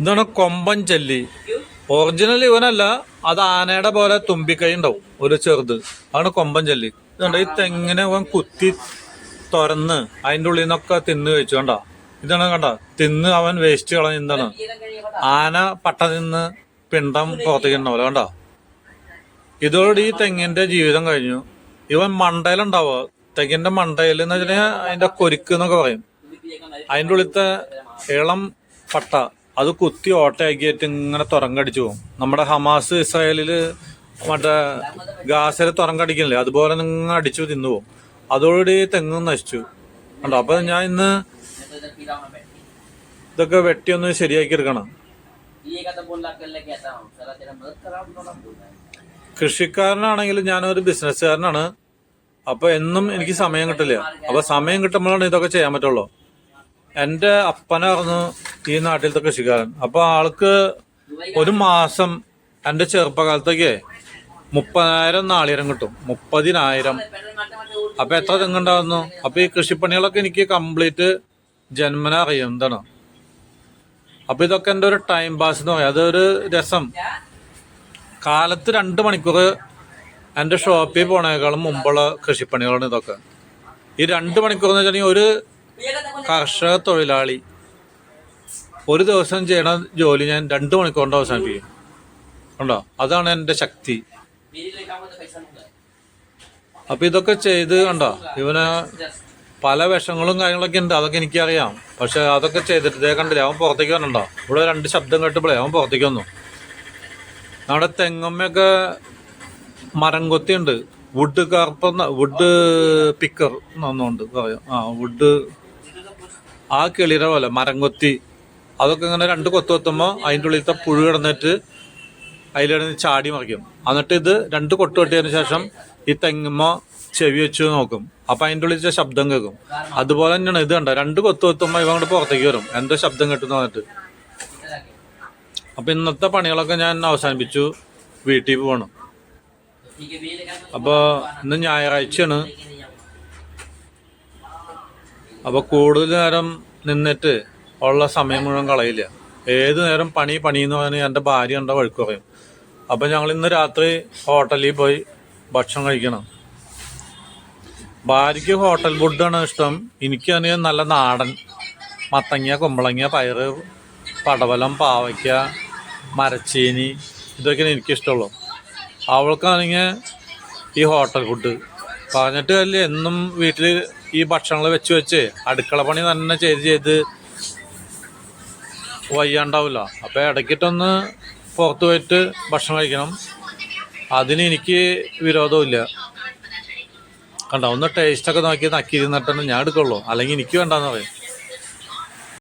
ഇതാണ് കൊമ്പൻ ചെല്ലി. ഒറിജിനൽ ഇവനല്ല അത് ആനയുടെ പോലെ തുമ്പിക്കൈ ഉണ്ടാവും ഒരു ചെറുത്. അതാണ് കൊമ്പൻ ചെല്ലി. ഇതുണ്ട് ഈ തെങ്ങിനെ ഇവൻ കുത്തി തുറന്ന് അതിന്റെ ഉള്ളിൽ നിന്നൊക്കെ തിന്ന് കഴിച്ചു കണ്ട? ഇതാണ് കണ്ട? തിന്ന് അവൻ വേസ്റ്റ് കളഞ്ഞതാണ് ആന പട്ട നിന്ന് പിണ്ടം പുറത്തേക്ക് ഉണ്ടാവില്ല കണ്ട? ഇതോടെ ഈ തെങ്ങിന്റെ ജീവിതം കഴിഞ്ഞു. ഇവൻ മണ്ടയിലുണ്ടാവുക. തെങ്ങിന്റെ മണ്ടയിൽ എന്ന് വെച്ചാൽ അതിന്റെ കൊരുക്ക് എന്നൊക്കെ പറയും. അതിന്റെ ഉള്ളിലത്തെ ഇളം പട്ട. അത് കുത്തി ഓട്ടയാക്കിയിട്ട് ഇങ്ങനെ തുറങ്കടിച്ചു പോകും നമ്മുടെ ഹമാസ് ഇസ്രായേലിൽ മറ്റേ ഗാസയിൽ തുറങ്കടിക്കില്ലേ അതുപോലെ നിങ്ങൾ അടിച്ചു തിന്നുപോകും അതോടുകൂടി തെങ്ങും നശിച്ചു. ഉണ്ടോ അപ്പം ഞാൻ ഇന്ന് ഇതൊക്കെ വെട്ടി ഒന്ന് ശരിയാക്കി എടുക്കണം. കൃഷിക്കാരനാണെങ്കിൽ ഞാനൊരു ബിസിനസ്സുകാരനാണ് അപ്പൊ എന്നും എനിക്ക് സമയം കിട്ടില്ല. അപ്പൊ സമയം കിട്ടുമ്പോഴാണ് ഇതൊക്കെ ചെയ്യാൻ പറ്റുള്ളൂ. എന്റെ അപ്പനായിരുന്നു ഈ നാട്ടിലത്തെ കൃഷിക്കാരൻ. അപ്പോൾ ആൾക്ക് ഒരു മാസം എന്റെ ചെറുപ്പകാലത്തേക്ക് മുപ്പതിനായിരം നാളീരം കിട്ടും. മുപ്പതിനായിരം. അപ്പം എത്ര തെങ്ങുണ്ടായിരുന്നു അപ്പം ഈ കൃഷിപ്പണികളൊക്കെ എനിക്ക് കംപ്ലീറ്റ് ജന്മന അറിയുന്നതാണ്. അപ്പം ഇതൊക്കെ എന്റെ ഒരു ടൈം പാസ് എന്ന് പറയാം. അതൊരു രസം. കാലത്ത് രണ്ട് മണിക്കൂർ എന്റെ ഷോപ്പിൽ പോണേക്കാളും മുമ്പുള്ള കൃഷിപ്പണികളാണ് ഇതൊക്കെ. ഈ രണ്ട് മണിക്കൂർ എന്ന് വെച്ചിട്ടുണ്ടെങ്കിൽ ഒരു കർഷക തൊഴിലാളി. ഒരു ദിവസം ചെയ്യണ ജോലി ഞാൻ രണ്ട് മണിക്കൂറിന്റെ അവസാനിപ്പിക്കും. ഉണ്ടോ? അതാണ് എന്റെ ശക്തി. അപ്പം ഇതൊക്കെ ചെയ്ത് കണ്ടോ? ഇവന് പല വിഷങ്ങളും കാര്യങ്ങളൊക്കെ ഉണ്ട്. അതൊക്കെ എനിക്കറിയാം. പക്ഷെ അതൊക്കെ ചെയ്തിട്ട് ഇതേ കണ്ടില്ല അവൻ പുറത്തേക്ക് വന്നിട്ടുണ്ടോ? ഇവിടെ രണ്ട് ശബ്ദം കേട്ടപ്പോഴേ അവൻ പുറത്തേക്ക് വന്നു. നമ്മുടെ തെങ്ങമ്മയൊക്കെ മരം കൊത്തിയുണ്ട് വുഡ് കാർപ്പ് വുഡ് പിക്കർ എന്നുണ്ട് പറയാം. ആ വുഡ് ആ കിളിയുടെ പോലെ മരംകൊത്തി. അതൊക്കെ ഇങ്ങനെ രണ്ട് കൊത്തു കൊത്തുമ്പോൾ അതിന്റെ ഉള്ളിലത്തെ പുഴു കിടന്നിട്ട് അതിലിടന്ന് ചാടി മറിക്കും. എന്നിട്ട് ഇത് രണ്ട് കൊട്ട് കൊട്ടിയതിന് ശേഷം ഈ തെങ്ങുമ്പോൾ ചെവി വെച്ച് നോക്കും. അപ്പം അതിന്റെ ഉള്ളിൽ ശബ്ദം കേൾക്കും. അതുപോലെ തന്നെയാണ് ഇത് കണ്ടോ? രണ്ട് കൊത്തു കൊത്തുമ്പോൾ ഇവ അങ്ങോട്ട് പുറത്തേക്ക് വരും. എന്തോ ശബ്ദം കിട്ടുന്നു എന്നിട്ട് അപ്പം ഇന്നത്തെ പണികളൊക്കെ ഞാൻ അവസാനിപ്പിച്ചു. വീട്ടിൽ പോകണം അപ്പോൾ ഇന്ന് ഞായറാഴ്ചയാണ്. അപ്പോൾ കൂടുതൽ നേരം നിന്നിട്ട് ഉള്ള സമയം മുഴുവൻ കളയില്ല. ഏത് നേരം പണി പണി എന്ന് പറഞ്ഞാൽ എന്റെ ഭാര്യ ഉണ്ട വഴുക്ക് പറയും. അപ്പോൾ ഞങ്ങൾ ഇന്ന് രാത്രി ഹോട്ടലിൽ പോയി ഭക്ഷണം കഴിക്കണം. ഭാര്യയ്ക്ക് ഹോട്ടൽ ഫുഡാണ് ഇഷ്ടം. എനിക്കാണെങ്കിൽ നല്ല നാടൻ മത്തങ്ങ കുമ്പളങ്ങ പയറ് പടവലം പാവയ്ക്ക മരച്ചീനി ഇതൊക്കെയാണ് എനിക്കിഷ്ടമുള്ളൂ അവൾക്കാണെങ്കിൽ ഈ ഹോട്ടൽ ഫുഡ് പറഞ്ഞിട്ട് അല്ല എന്നും വീട്ടിൽ ഈ ഭക്ഷണങ്ങൾ വെച്ച് വെച്ച് അടുക്കള പണി തന്നെ ചെയ്ത് ചെയ്ത് വയ്യാണ്ടാവില്ല അപ്പം ഇടയ്ക്കിട്ടൊന്ന് പുറത്ത് പോയിട്ട് ഭക്ഷണം കഴിക്കണം. അതിന് എനിക്ക് വിരോധമില്ല കണ്ടോ ഒന്ന് ടേസ്റ്റൊക്കെ നോക്കി നക്കിയിരുന്നിട്ടാണ് ഞാൻ എടുക്കുള്ളൂ. അല്ലെങ്കിൽ എനിക്ക് വേണ്ടെന്ന് പറയും.